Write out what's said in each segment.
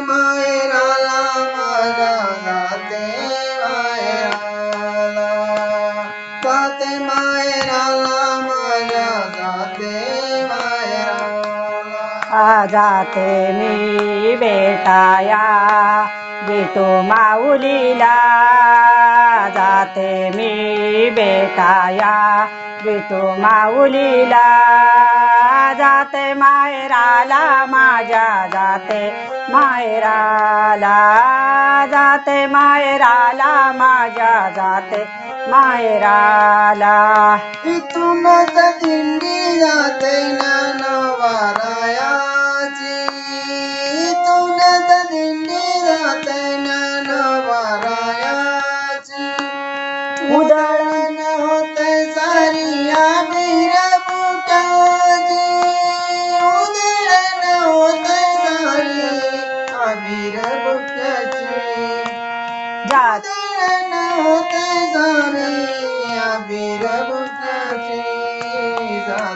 माहेराला माझ्या जाते माहेराला जाते माझ्या जाते जाते मी बेटाया विटू माऊलीला. जाते मी बेटाया विटू माऊलीला. जाते मायराला माझ्या जाते मायराला जाते मायराला माझ्या जाते मायराला इथूनच दिंडी जाते ज्ञानवारायाची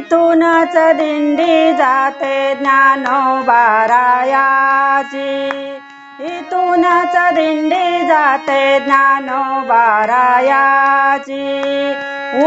इथूनच दिंडी जाते ज्ञानोबारायाची इथूनच दिंडी जाते ज्ञानोबारायाची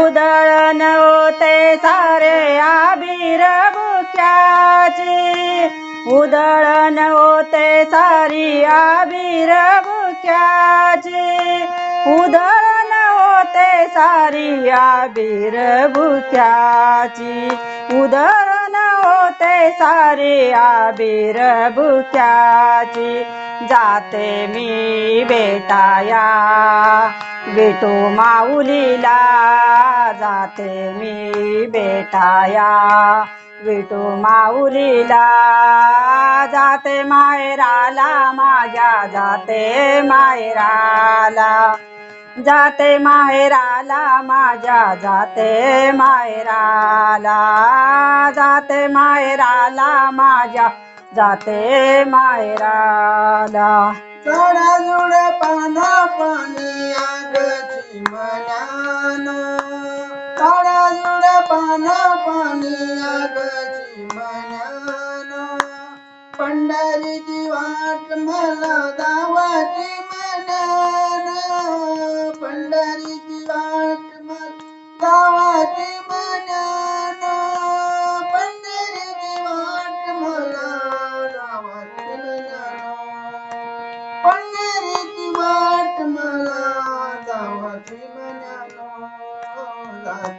उधळण होते सारे आबीर बुक्याची. उधळण होते सारी आबीर बुक्याची. उधळण ते सारी आबीर बुक्याची. उधळण होते सारी आबीर जाते मी बेटाया बेटू माऊलीला. जाते मी बेटाया विटू माऊलीला. जाते मायराला माझ्या जाते मायराला. जाते माहेराला माझ्या जाते माहेराला. जाते माहेराला माझ्या जाते माहेराला. चढा जुड पाना पाणी आगची मनान. चढा जुड पाना पाणी आगची मनान. पंढरीची वाट मला दावाची मनान.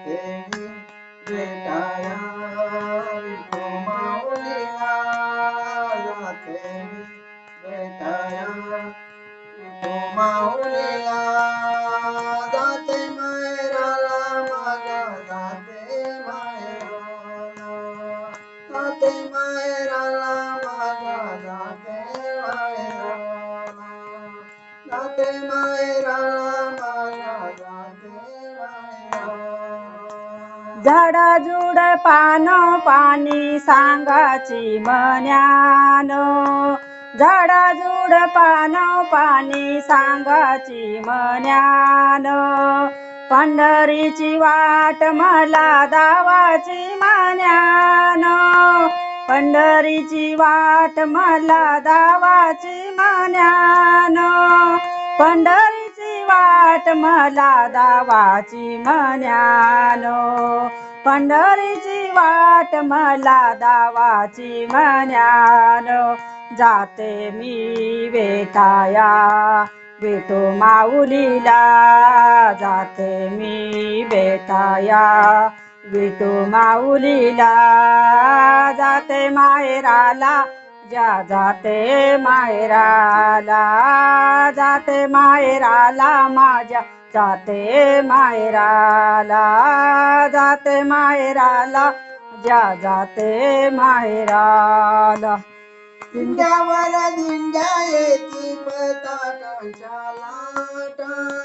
जाते झाडाझुड पान पाणी सांगाची मन्यान. झाडाझुड पान पाणी सांगाची मन्यान. पंढरीची वाट मला दावाची मन्यान. पंढरीची वाट मला दावाची मन्यान. पंढरी वाट मला दावाची मन्यान. पंढरीची वाट मला दावाची मन्यान. जाते मी बेटाया बेटू माऊलीला. जाते मी बेटाया विटू माऊलीला. जाते माहेराला ज्या जाते मायराला जाते मायराला माझ्या जाते मायराला जाते मायराला ज्या जाते मायराला. दिंड्यावर दिंड्या येती पताकांच्या लाटा.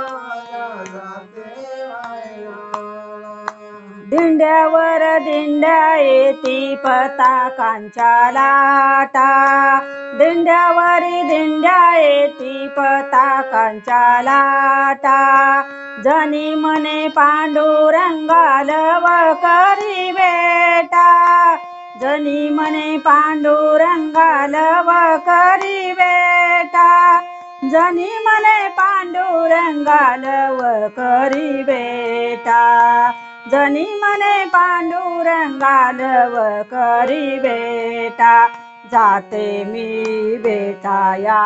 दिंड्यावर दिंड्या येती पताकांच्या लाटा. दिंड्यावर दिंड्या येती पताकांच्या लाटा. जनी म्हणे पांडुरंगाल करी बेटा. जनी म्हणे पांडुरंगाल करी बेटा. जनी म्हणे पांडुरंगाल करी बेटा. जनी मने पांडुरंगाल करी बेटा जाते मी बेटाया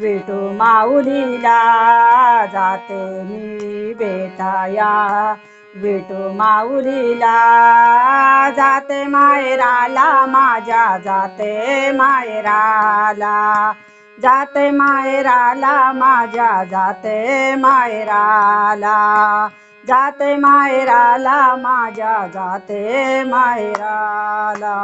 विटू माऊलीला जाते मी बेटाया विटू माऊलीला जाते मायराला माझ्या जाते मायराला. जाते मायराला माझ्या जाते मायराला. जाते मायराला माझ्या जाते मायराला